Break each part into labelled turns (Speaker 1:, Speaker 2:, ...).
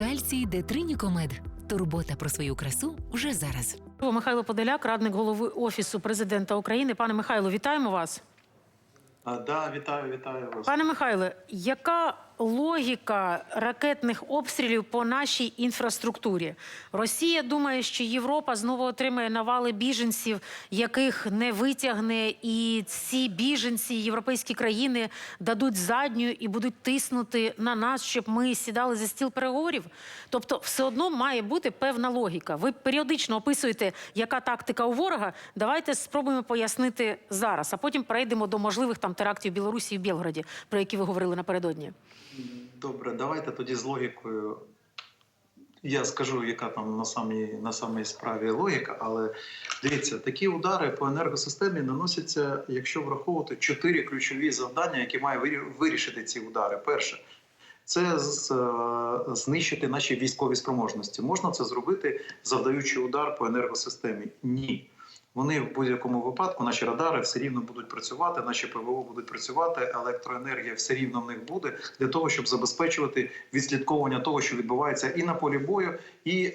Speaker 1: Кальцій Детринікомед. Турбота про свою красу вже зараз.
Speaker 2: Михайло Подоляк, радник голови Офісу президента України. Пане Михайло, вітаємо вас.
Speaker 3: А, да, вітаю, вітаю вас.
Speaker 2: Пане Михайле, яка логіка ракетних обстрілів по нашій інфраструктурі? Росія думає, що Європа знову отримає навали біженців, яких не витягне, і ці біженці, європейські країни дадуть задню і будуть тиснути на нас, щоб ми сідали за стіл переговорів. Тобто, все одно має бути певна логіка. Ви періодично описуєте, яка тактика у ворога. Давайте спробуємо пояснити зараз, а потім перейдемо до можливих там терактів Білорусі і Білгороді, про які ви говорили напередодні.
Speaker 3: Добре, давайте тоді з логікою. Я скажу, яка там на самій, на самій справі логіка, але дивіться, такі удари по енергосистемі наносяться, якщо враховувати чотири ключові завдання, які має вирі- вирішити ці удари. Перше, це е, знищити наші військові спроможності. Можна це зробити, завдаючи удар по енергосистемі? Ні. Вони в будь-якому випадку, наші радари все рівно будуть працювати, наші ПВО будуть працювати, електроенергія все рівно в них буде для того, щоб забезпечувати відслідковування того, що відбувається і на полі бою, і е,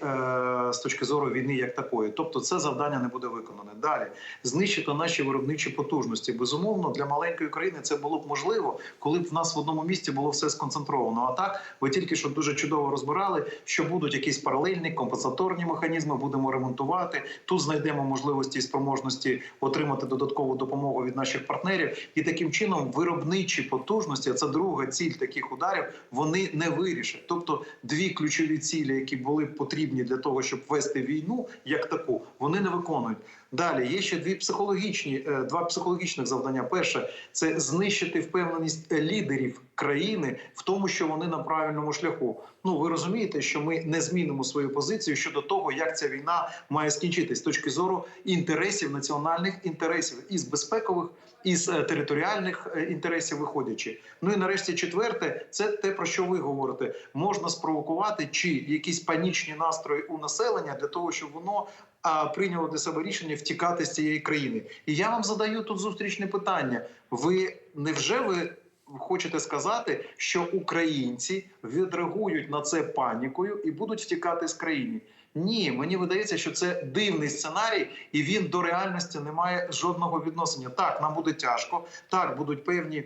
Speaker 3: з точки зору війни як такої. Тобто, це завдання не буде виконане. Далі знищити наші виробничі потужності. Безумовно, для маленької країни це було б можливо, коли б в нас в одному місці було все сконцентровано. А так, ви тільки що дуже чудово розбирали, що будуть якісь паралельні компенсаторні механізми, будемо ремонтувати. Тут знайдемо можливості спроможності отримати додаткову допомогу від наших партнерів, і таким чином виробничі потужності, а це друга ціль таких ударів, вони не вирішать. Тобто, дві ключові цілі, які були потрібні для того, щоб вести війну як таку, вони не виконують. Далі є ще дві психологічні, е, два психологічних завдання. Перше це знищити впевненість лідерів країни в тому, що вони на правильному шляху. Ну ви розумієте, що ми не змінимо свою позицію щодо того, як ця війна має скінчитись з точки зору інтересів національних інтересів із безпекових із е, територіальних е, інтересів виходячи. Ну і нарешті четверте, це те про що ви говорите. Можна спровокувати чи якісь панічні настрої у населення для того, щоб воно а, прийняло для себе рішення втікати з цієї країни. І я вам задаю тут зустрічне питання: ви невже ви? Хочете сказати, що українці відреагують на це панікою і будуть втікати з країни? Ні, мені видається, що це дивний сценарій, і він до реальності не має жодного відношення. Так, нам буде тяжко, так будуть певні.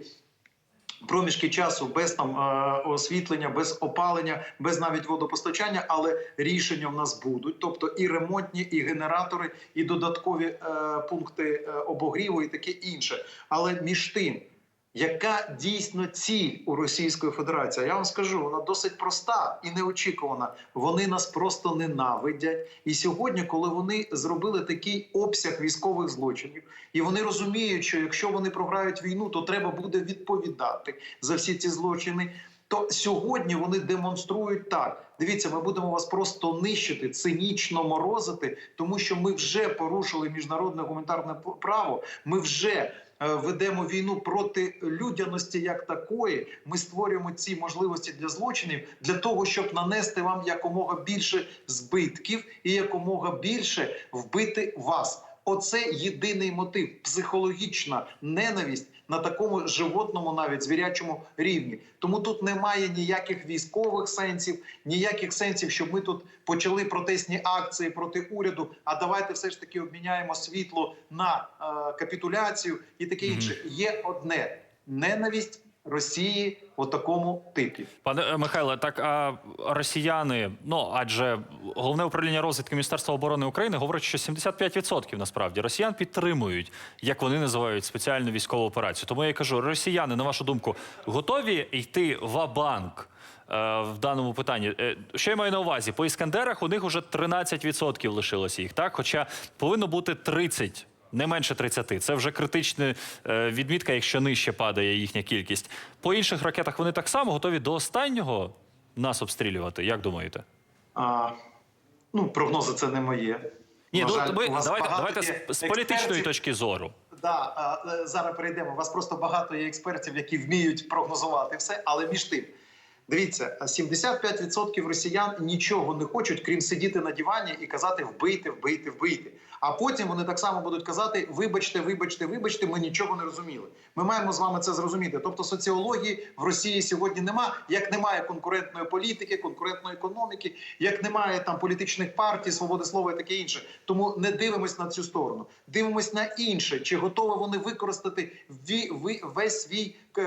Speaker 3: Проміжки часу без там е, освітлення, без опалення, без навіть водопостачання, але рішення в нас будуть, тобто і ремонтні, і генератори, і додаткові е, пункти е, обогріву, і таке інше. Але між тим, яка дійсно ціль у Російської Федерації? Я вам скажу, вона досить проста і неочікувана. Вони нас просто ненавидять. І сьогодні, коли вони зробили такий обсяг військових злочинів, і вони розуміють, що якщо вони програють війну, то треба буде відповідати за всі ці злочини. То сьогодні вони демонструють так. Дивіться, ми будемо вас просто нищити, цинічно морозити, тому що ми вже порушили міжнародне гуманітарне право. Ми вже ведемо війну проти людяності як такої. Ми створюємо ці можливості для злочинів для того, щоб нанести вам якомога більше збитків і якомога більше вбити вас. Оце єдиний мотив психологічна ненависть на такому животному, навіть звірячому рівні. Тому тут немає ніяких військових сенсів, ніяких сенсів, щоб ми тут почали протестні акції проти уряду. А давайте все ж таки обміняємо світло на е, капітуляцію і таке інше. Є одне ненависть Росії у такому типі.
Speaker 4: Пане е, Михайле, так а росіяни, ну адже головне управління розвідки Міністерства оборони України говорить, що 75% насправді росіян підтримують, як вони називають спеціальну військову операцію. Тому я кажу, росіяни, на вашу думку, готові йти в банк в даному питанні. Е, Що я маю на увазі? По іскандерах у них уже 13% лишилося їх, так? Хоча повинно бути 30. Не менше 30. Це вже критична е, відмітка, якщо нижче падає їхня кількість. По інших ракетах вони так само готові до останнього нас обстрілювати. Як думаєте?
Speaker 3: А, ну, прогнози це не моє.
Speaker 4: Ні,
Speaker 3: На
Speaker 4: ну
Speaker 3: жаль,
Speaker 4: ми давайте, давайте з, з політичної точки зору.
Speaker 3: Да, а, е, зараз перейдемо. У вас просто багато є експертів, які вміють прогнозувати все. Але між тим, Дивіться, 75% росіян нічого не хочуть, крім сидіти на дивані і казати вбийте, вбийте, вбийте. А потім вони так само будуть казати: вибачте, вибачте, вибачте, ми нічого не розуміли. Ми маємо з вами це зрозуміти. Тобто соціології в Росії сьогодні нема, як немає конкурентної політики, конкурентної економіки, як немає там політичних партій, свободи слова і таке інше. Тому не дивимось на цю сторону. Дивимось на інше, чи готові вони використати весь свій е,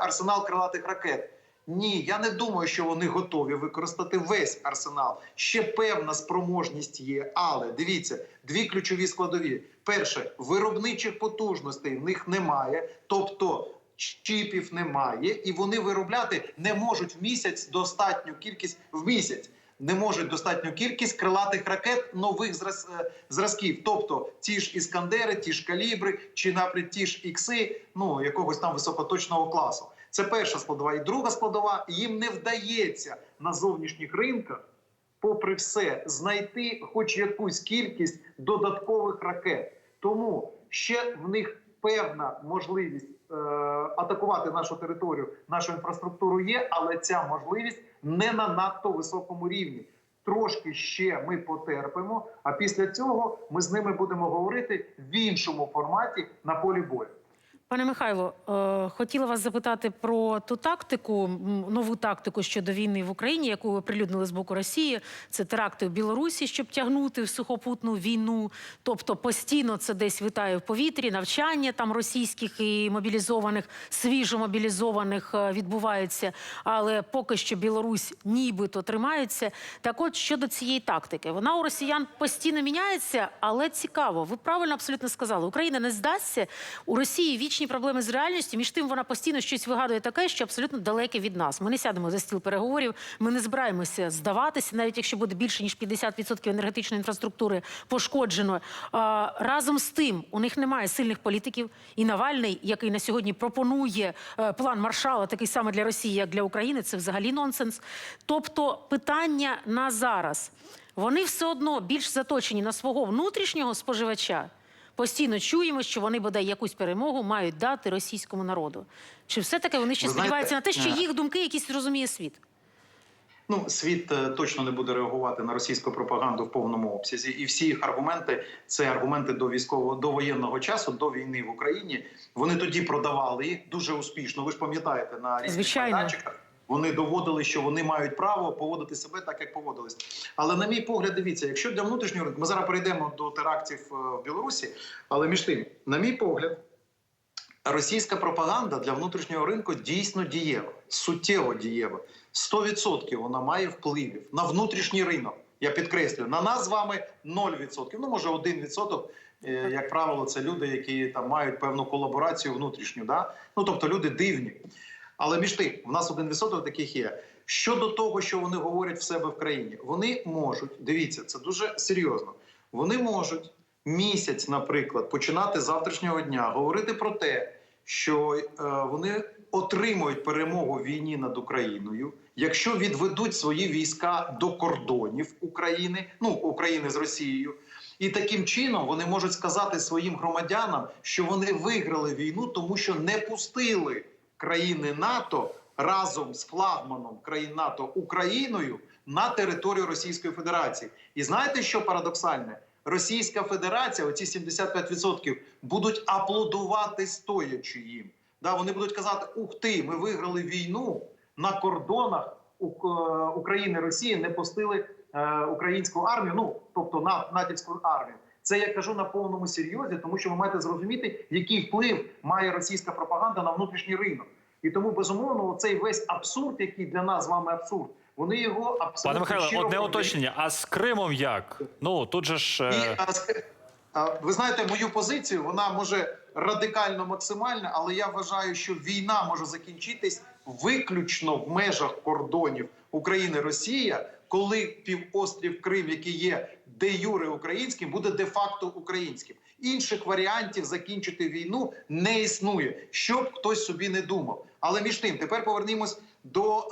Speaker 3: арсенал крилатих ракет. Ні, я не думаю, що вони готові використати весь арсенал. Ще певна спроможність є. Але дивіться, дві ключові складові: перше, виробничих потужностей в них немає, тобто чіпів немає, і вони виробляти не можуть в місяць достатню кількість в місяць. Не можуть достатню кількість крилатих ракет нових е, зразків, тобто ті ж іскандери, ті ж калібри, чи наприклад ті ж ікси, ну якогось там високоточного класу. Це перша складова. І друга складова їм не вдається на зовнішніх ринках, попри все, знайти хоч якусь кількість додаткових ракет. Тому ще в них певна можливість е, атакувати нашу територію, нашу інфраструктуру є, але ця можливість не на надто високому рівні. Трошки ще ми потерпимо, а після цього ми з ними будемо говорити в іншому форматі на полі бою.
Speaker 2: Пане Михайло, е, хотіла вас запитати про ту тактику, нову тактику щодо війни в Україні, яку ви прилюднили з боку Росії. Це теракти в Білорусі, щоб тягнути в сухопутну війну. Тобто постійно це десь витає в повітрі, навчання там російських і мобілізованих, свіжо мобілізованих е, відбувається. Але поки що Білорусь нібито тримається. Так от щодо цієї тактики, вона у росіян постійно міняється, але цікаво. Ви правильно абсолютно сказали. Україна не здасться. У Росії вічні проблеми з реальністю. Між тим вона постійно щось вигадує таке, що абсолютно далеке від нас. Ми не сядемо за стіл переговорів. Ми не збираємося здаватися, навіть якщо буде більше ніж 50% енергетичної інфраструктури пошкоджено. Разом з тим, у них немає сильних політиків. І Навальний, який на сьогодні пропонує е, план маршала, такий самий для Росії, як для України, це взагалі нонсенс. Тобто, питання на зараз. Вони все одно більш заточені на свого внутрішнього споживача. Постійно чуємо, що вони бодай якусь перемогу мають дати російському народу. Чи все таки вони ще
Speaker 3: Ви знаєте,
Speaker 2: сподіваються на те, що
Speaker 3: е,
Speaker 2: їх думки якісь розуміє світ?
Speaker 3: Ну, світ е, точно не буде реагувати на російську пропаганду в повному обсязі, і всі їх аргументи це аргументи до військового до воєнного часу, до війни в Україні. Вони тоді продавали їх дуже успішно. Ви ж пам'ятаєте на різних майданчиках. Вони доводили, що вони мають право поводити себе так, як поводились. Але на мій погляд, дивіться, якщо для внутрішнього ринку, ми зараз перейдемо до терактів е, в Білорусі. Але між тим, на мій погляд, російська пропаганда для внутрішнього ринку дійсно дієва, суттєво дієва. 100% вона має впливів на внутрішній ринок. Я підкреслюю, на нас з вами 0%, ну може 1%. Е, Як правило, це люди, які там мають певну колаборацію внутрішню. Да? Ну тобто люди дивні. Але між тим, в нас 1% таких є. Щодо того, що вони говорять в себе в країні, вони можуть, дивіться, це дуже серйозно. Вони можуть місяць, наприклад, починати з завтрашнього дня говорити про те, що е, вони отримують перемогу в війні над Україною, якщо відведуть свої війська до кордонів України, ну України з Росією. І таким чином вони можуть сказати своїм громадянам, що вони виграли війну, тому що не пустили країни НАТО разом з флагманом країн НАТО Україною на територію Російської Федерації. І знаєте, що парадоксальне? Російська Федерація, оці 75%, будуть аплодувати стоячи їм. Да, вони будуть казати: Ух ти, ми виграли війну на кордонах е, України Росії, не пустили е, українську армію, ну тобто на натівську армію. Це я кажу на повному серйозі, тому що ви маєте зрозуміти, який вплив має російська пропаганда на внутрішній ринок. І тому безумовно цей весь абсурд, який для нас з вами абсурд, вони його абсолютно
Speaker 4: Пане Михайло,
Speaker 3: щиро
Speaker 4: одне
Speaker 3: роблять.
Speaker 4: уточнення. А з Кримом як? Ну тут же ж.
Speaker 3: І,
Speaker 4: е,
Speaker 3: а, а, ви знаєте, мою позицію вона може радикально максимальна, але я вважаю, що війна може закінчитись виключно в межах кордонів України Росія, коли півострів Крим, який є де юре українським, буде де факто українським. Інших варіантів закінчити війну не існує, щоб хтось собі не думав. Але між тим, тепер повернімось до е,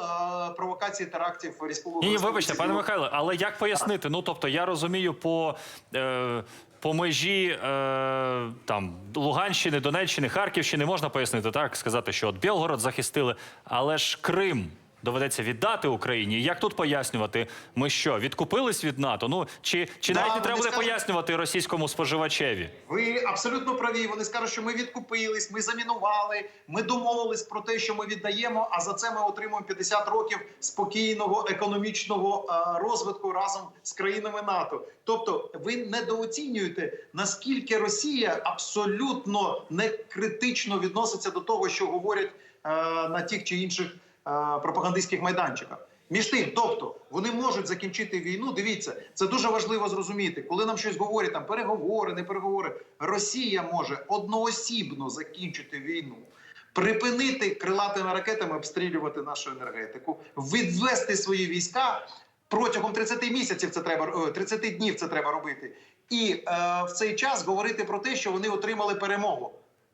Speaker 3: провокації терактів в
Speaker 4: Ні, вибачте, пане Михайло, але як пояснити? Ну тобто, я розумію, по, е, по межі е, там Луганщини, Донеччини, Харківщини можна пояснити, так сказати, що от Білгород захистили, але ж Крим. Доведеться віддати Україні. Як тут пояснювати? Ми що, відкупились від НАТО? Ну чи, чи
Speaker 3: Да,
Speaker 4: навіть не треба буде
Speaker 3: скажуть-
Speaker 4: пояснювати російському споживачеві?
Speaker 3: Ви абсолютно праві. Вони скажуть, що ми відкупились, ми замінували, ми домовились про те, що ми віддаємо. А за це ми отримуємо 50 років спокійного економічного е, розвитку разом з країнами НАТО. Тобто, ви недооцінюєте наскільки Росія абсолютно не критично відноситься до того, що говорять е, на тих чи інших пропагандистських майданчиках. Між тим, тобто вони можуть закінчити війну. Дивіться, це дуже важливо зрозуміти. Коли нам щось говорять, там переговори, не переговори. Росія може одноосібно закінчити війну, припинити крилатими ракетами обстрілювати нашу енергетику, відвести свої війська протягом 30 місяців. Це треба е, 30 днів. Це треба робити, і е, в цей час говорити про те, що вони отримали перемогу.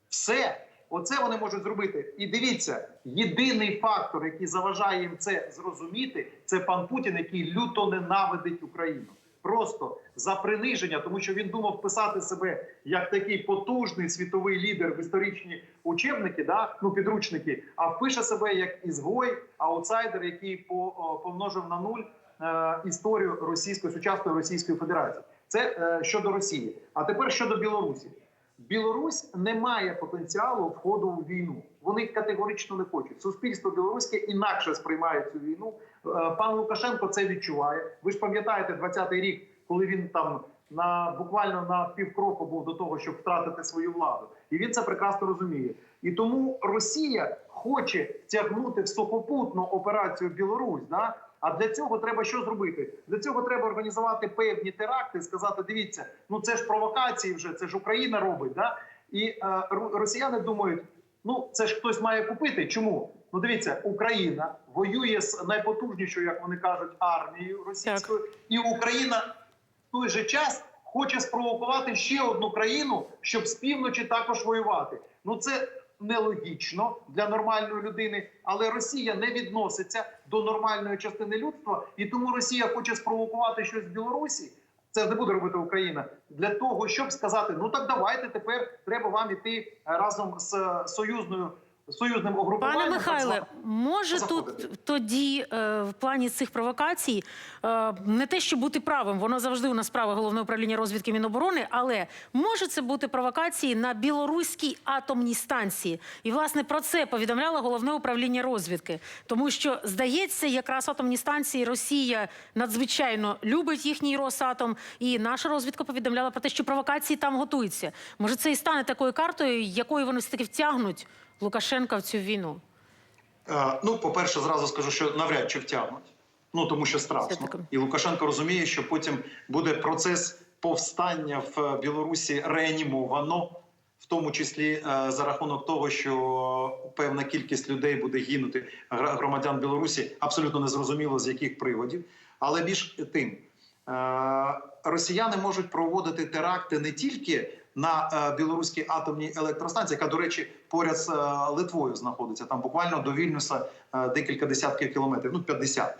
Speaker 3: Все. Оце вони можуть зробити. І дивіться, єдиний фактор, який заважає їм це зрозуміти, це пан Путін, який люто ненавидить Україну. Просто за приниження, тому що він думав писати себе як такий потужний світовий лідер в історичні учебники, да ну підручники, а впише себе як ізгой, аутсайдер, який по, помножив на нуль е, історію російської сучасної Російської Федерації. Це е, щодо Росії. А тепер щодо Білорусі. Білорусь не має потенціалу входу в війну. Вони категорично не хочуть. Суспільство білоруське інакше сприймає цю війну. Е, Пан Лукашенко це відчуває. Ви ж пам'ятаєте 20-й рік, коли він там на буквально на півкроку був до того, щоб втратити свою владу, і він це прекрасно розуміє. І тому Росія хоче втягнути в сухопутну операцію Білорусь. Да? А для цього треба що зробити? Для цього треба організувати певні теракти, сказати: дивіться, ну це ж провокації вже, це ж Україна робить. Да? І е, росіяни думають, ну це ж хтось має купити. Чому? Ну дивіться, Україна воює з найпотужнішою, як вони кажуть, армією російською, і Україна в той же час хоче спровокувати ще одну країну, щоб з півночі також воювати. Ну це нелогічно для нормальної людини, але Росія не відноситься до нормальної частини людства, і тому Росія хоче спровокувати щось в Білорусі. Це не буде робити Україна для того, щоб сказати: ну так давайте тепер треба вам іти разом з е, союзною союзним угрупуванням.
Speaker 2: Пане Михайле, може
Speaker 3: заходити.
Speaker 2: тут тоді е, в плані цих провокацій е, не те, що бути правим, воно завжди у нас право головне управління розвідки Міноборони, але може це бути провокації на білоруській атомній станції. І власне про це повідомляло головне управління розвідки, тому що здається, якраз атомні станції Росія надзвичайно любить їхній Росатом, і наша розвідка повідомляла про те, що провокації там готуються. Може, це і стане такою картою, якою вони все таки втягнуть Лукашенка в цю війну.
Speaker 3: Е, Ну, по-перше, зразу скажу, що навряд чи втягнуть. Ну тому що страшно. І Лукашенко розуміє, що потім буде процес повстання в Білорусі реанімовано, в тому числі е, за рахунок того, що певна кількість людей буде гинути громадян Білорусі, абсолютно незрозуміло з яких приводів. Але більш тим, е, росіяни можуть проводити теракти не тільки на е, білоруській атомній електростанції, яка, до речі, поряд з е, Литвою знаходиться. Там буквально до Вільнюса е, декілька десятків кілометрів, ну 50.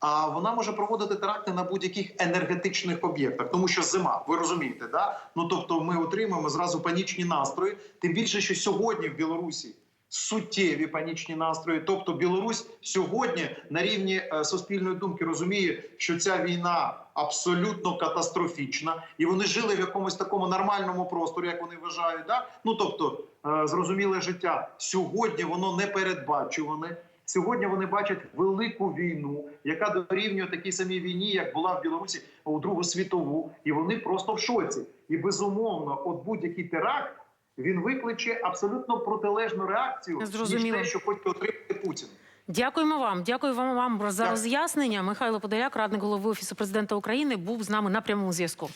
Speaker 3: А вона може проводити теракти на будь-яких енергетичних об'єктах, тому що зима, ви розумієте, да? Ну тобто, ми отримуємо зразу панічні настрої. Тим більше, що сьогодні в Білорусі суттєві панічні настрої. Тобто, Білорусь сьогодні на рівні е, суспільної думки розуміє, що ця війна абсолютно катастрофічна, і вони жили в якомусь такому нормальному просторі, як вони вважають. Да? Ну тобто, е, зрозуміле життя сьогодні воно непередбачуване. Сьогодні вони бачать велику війну, яка дорівнює такій самій війні, як була в Білорусі у Другу світову, і вони просто в шоці. І безумовно, от будь-який теракт він викличе абсолютно протилежну реакцію ніж
Speaker 2: Зрозуміло.
Speaker 3: те, що хоче отримати Путін.
Speaker 2: Дякуємо вам. Дякую вам, вам за роз'яснення. Михайло Подоляк, радник голови офісу президента України, був з нами на прямому зв'язку.